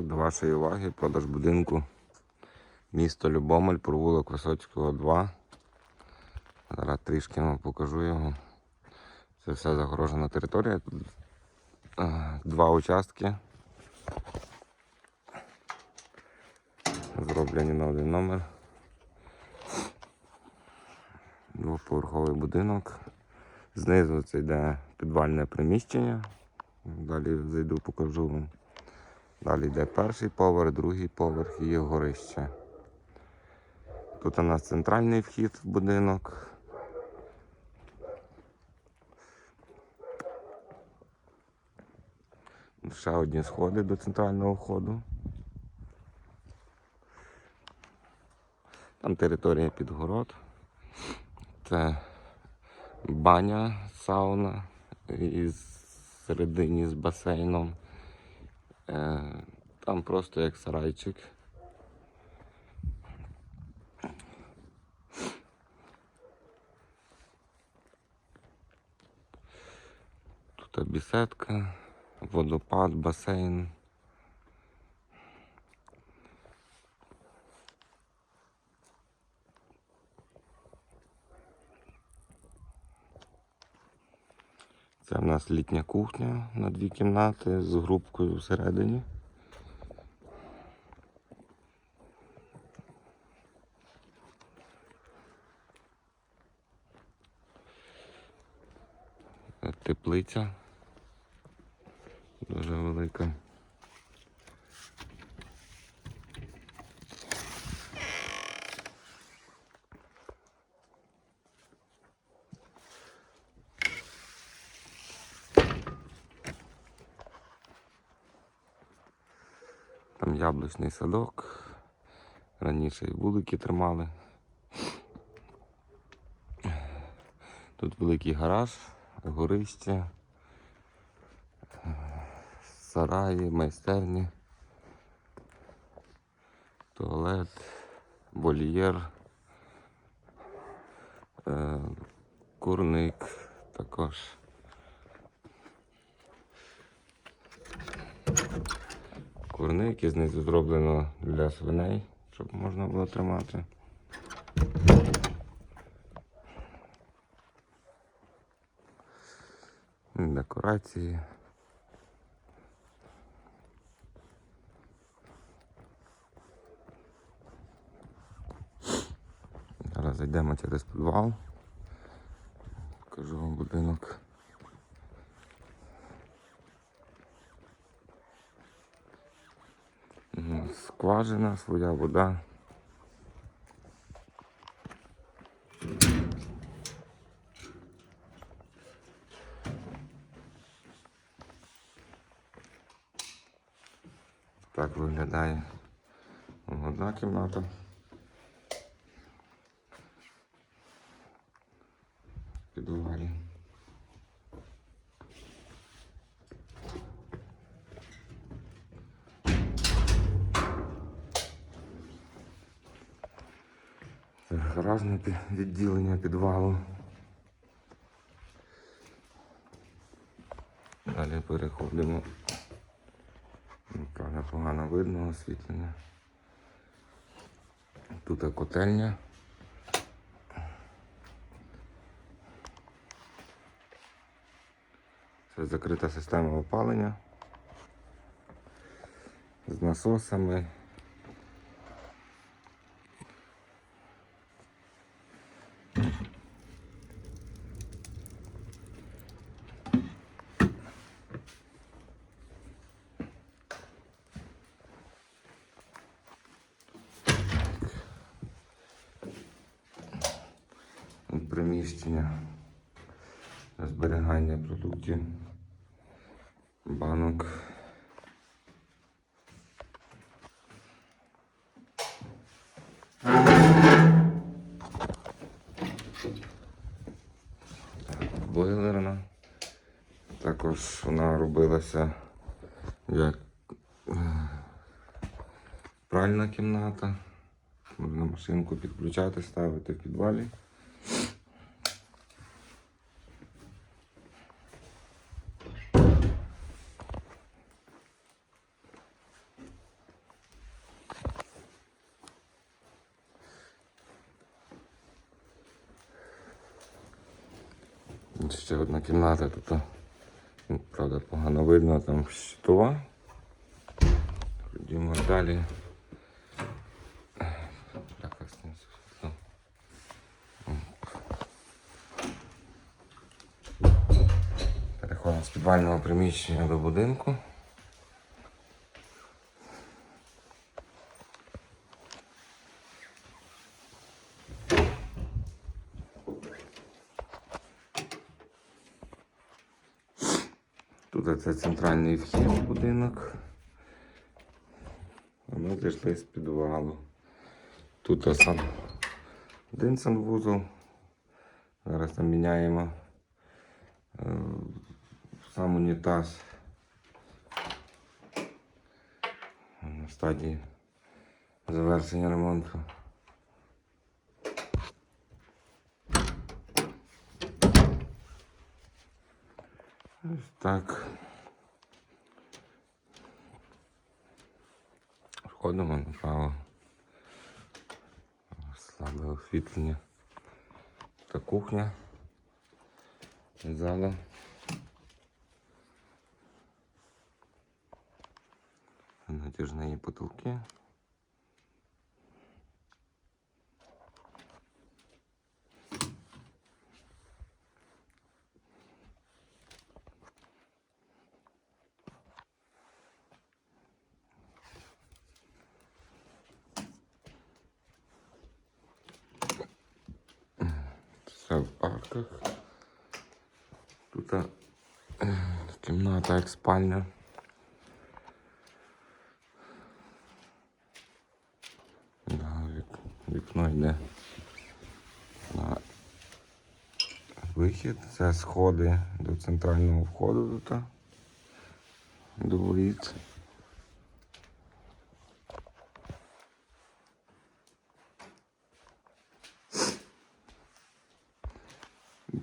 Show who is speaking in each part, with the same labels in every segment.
Speaker 1: До вашої уваги продаж будинку місто Любомель, провулок Висоцького 2. Зараз трішки вам покажу його. Це все загорожена територія. Тут е, два участки. Зроблені на один номер. Двоповерховий будинок. Знизу це йде підвальне приміщення. Далі зайду, покажу вам. Далі йде перший поверх, другий поверх і горище. Тут у нас центральний вхід в будинок. Ще одні сходи до центрального входу. Там територія під город. Це баня, сауна із середині з басейном. Е, Там просто як сарайчик. Тут бісетка, водопад, басейн. Нас літня кухня на дві кімнати з грубкою всередині. Теплиця дуже велика. Яблучний садок. Раніше і вулики тримали. Тут великий гараж, горище, сараї, майстерні, туалет, вольєр, е, курник також. Курник і знизу зроблено для свиней, щоб можна було тримати. Декорації. Зараз зайдемо через підвал. Покажу вам будинок. Скважина, своя вода. Так виглядає одна кімната. Підвалі. Це гаражне відділення підвалу. Далі переходимо. Правда, погано видно освітлення. Тут котельня. Це закрита система опалення з насосами. Приміщення для зберігання продуктів, банок. Бойлерна. Також вона робилася як е, пральна кімната. Можна машинку підключати, ставити в підвалі. Ще одна кімната тут. ну, Правда, погано видно, там щитова. Ходімо далі. Переходимо з підвального приміщення до будинку. Тут це центральний вхід в будинок. А ми зайшли з підвалу. Тут сам один санвузол. Зараз там міняємо е, сам унітаз. На стадії завершення ремонту. Ось так. Входимо направо. Слабе освітлення. Та кухня. Зала. Натяжні потолки. Все в парках. Тут е, кімната як спальня. Да, вік- вікно йде на вихід. Це сходи до центрального входу тут. До воріт.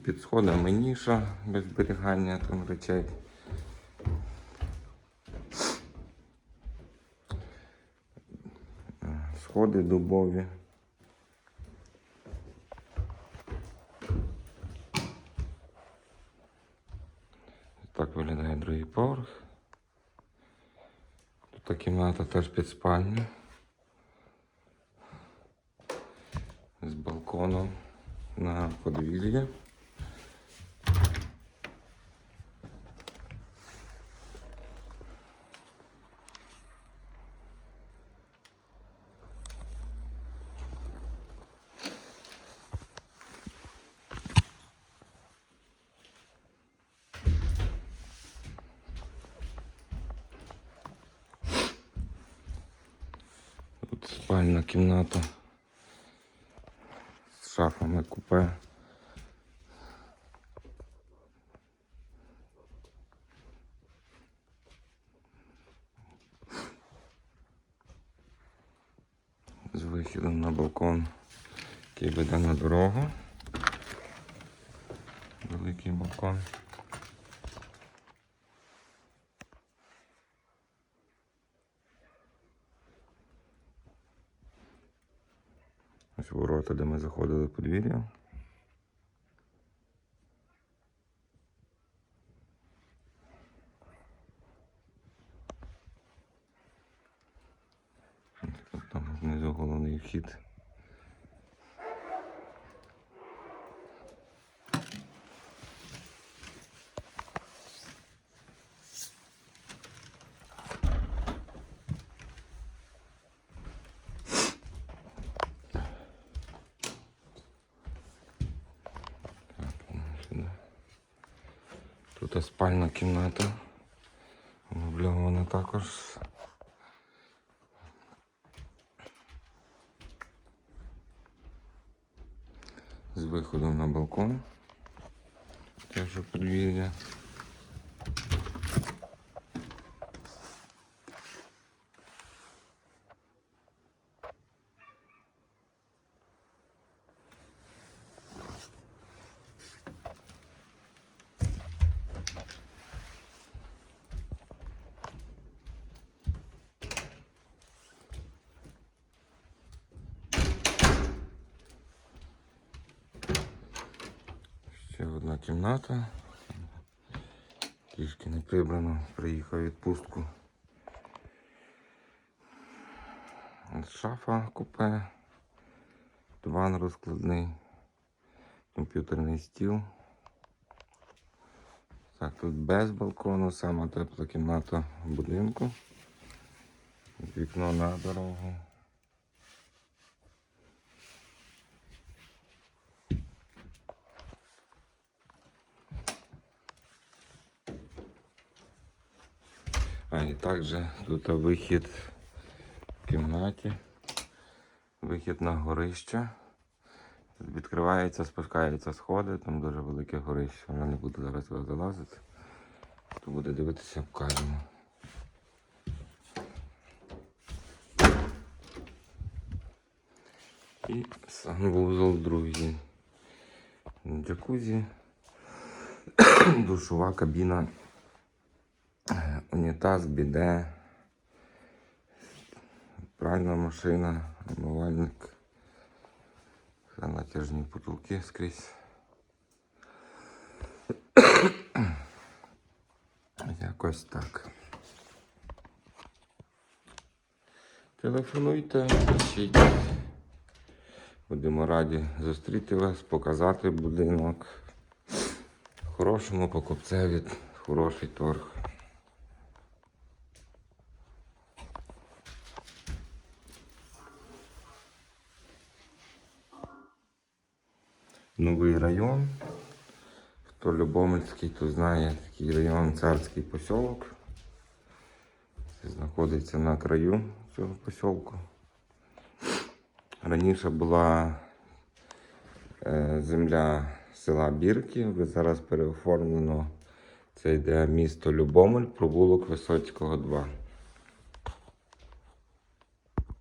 Speaker 1: Під сходами ніша без зберігання там речей. Сходи дубові. Так виглядає другий поверх. Тут кімната теж під спальню. З балконом на подвір'я. Тут спальна кімната з шафами купе. З вихідом на балкон, який веде на дорогу. Великий балкон. Ось ворота, де ми заходили в подвір'я. Ось Там знизу головний вхід. Сюди. Тут спальна кімната. Мебльована також. З виходом на балкон. Теж подвір'я. Ще одна кімната. Трішки не прибрано, приїхав відпустку. Шафа купе, диван розкладний, комп'ютерний стіл. Так, тут без балкону, сама тепла кімната в будинку. Вікно на дорогу. І також тут вихід в кімнаті, вихід на горище. Відкривається, спускаються сходи, там дуже велике горище. Вона не буде зараз залазити. Хто буде дивитися, покажемо. І санвузол другий. Джакузі, душова кабіна, унітаз, біде, пральна машина, умивальник, натяжні потолки скрізь. Якось так. Телефонуйте, пишіть. Будемо раді зустріти вас, показати будинок. Хорошому покупцеві, хороший торг. Новий район. Хто Любомельський, то знає такий район царський посілок. Це знаходиться на краю цього посілку. Раніше була е, земля села Бірки, зараз переоформлено. Це йде місто Любомель, провулок Висоцького 2.